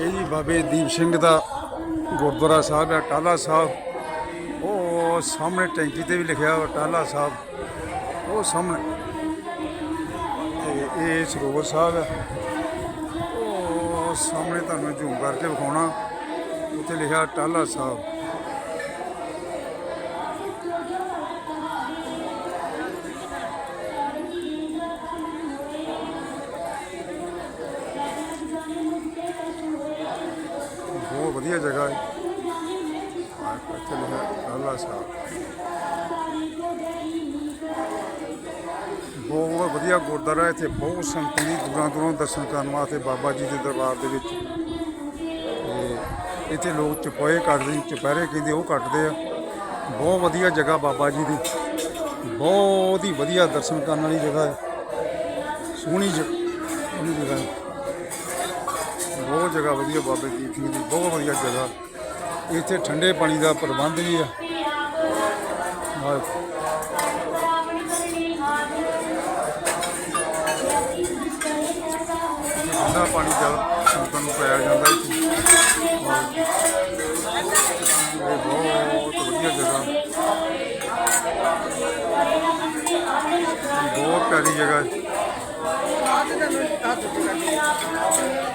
ਇਹ ਜੀ ਬਾਬੇ ਦੀਪ ਸਿੰਘ ਦਾ ਗੁਰਦੁਆਰਾ ਸਾਹਿਬ ਹੈ, ਟਾਲਾ ਸਾਹਿਬ। ਉਹ ਸਾਹਮਣੇ ਟੈਂਕੀ ਤੇ ਵੀ ਲਿਖਿਆ ਹੋਇਆ, ਟਾਲਾ ਸਾਹਿਬ। ਉਹ ਸਾਹਮਣੇ। ਤੇ ਇਹ ਸਰੋਵਰ ਸਾਹਿਬ ਹੈ। ਉਹ ਸਾਹਮਣੇ ਤੁਹਾਨੂੰ ਝੂਮ ਕਰਕੇ ਵਿਖਾਉਣਾ। ਉੱਥੇ ਲਿਖਿਆ ਟਾਲਾ ਸਾਹਿਬ। ਵਧੀਆ ਜਗ੍ਹਾ ਹੈ। ਆਹ ਇੱਥੇ ਲਿਖਿਆ ਟਾਲਾ ਸਾਹਿਬ। ਬਹੁਤ ਵਧੀਆ ਗੁਰਦੁਆਰਾ ਇੱਥੇ ਬਹੁਤ ਸੰਗਤਾਂ ਦੀ ਦੂਰਾਂ ਦੂਰੋਂ ਦਰਸ਼ਨ ਕਰਨ ਵਾਸਤੇ ਬਾਬਾ ਜੀ ਦੇ ਦਰਬਾਰ ਦੇ ਵਿੱਚ। ਤੇ ਇੱਥੇ ਲੋਕ ਚੁਪਾਏ ਕੱਟਦੇ ਨੇ, ਚੁਪਹਿਰੇ ਕਹਿੰਦੇ ਉਹ ਕੱਟਦੇ ਆ। ਬਹੁਤ ਵਧੀਆ ਜਗ੍ਹਾ ਬਾਬਾ ਜੀ ਦੀ। ਬਹੁਤ ਹੀ ਵਧੀਆ ਦਰਸ਼ਨ ਕਰਨ ਵਾਲੀ ਜਗ੍ਹਾ ਹੈ। ਸੋਹਣੀ ਜ- ਜਗ੍ਹਾ ਹੈ। ਬਹੁਤ ਜਗ੍ਹਾ ਵਧੀਆ ਬਾਬੇ ਦੀਪ ਸਿੰਘ ਦੀ ਬਹੁਤ ਵਧੀਆ ਜਗ੍ਹਾ। ਇੱਥੇ ਠੰਡੇ ਪਾਣੀ ਦਾ ਪ੍ਰਬੰਧ ਵੀ ਆ। ਠੰਡਾ ਪਾਣੀ ਜਲ ਸੰਗਤਾਂ ਨੂੰ ਪਿਆਇਆ ਜਾਂਦਾ ਇੱਥੇ। ਔਰ ਇਹ ਬਹੁਤ ਵਧੀਆ ਜਗ੍ਹਾ। ਬਹੁਤ ਪਿਆਰੀ ਜਗ੍ਹਾ। ਹੈ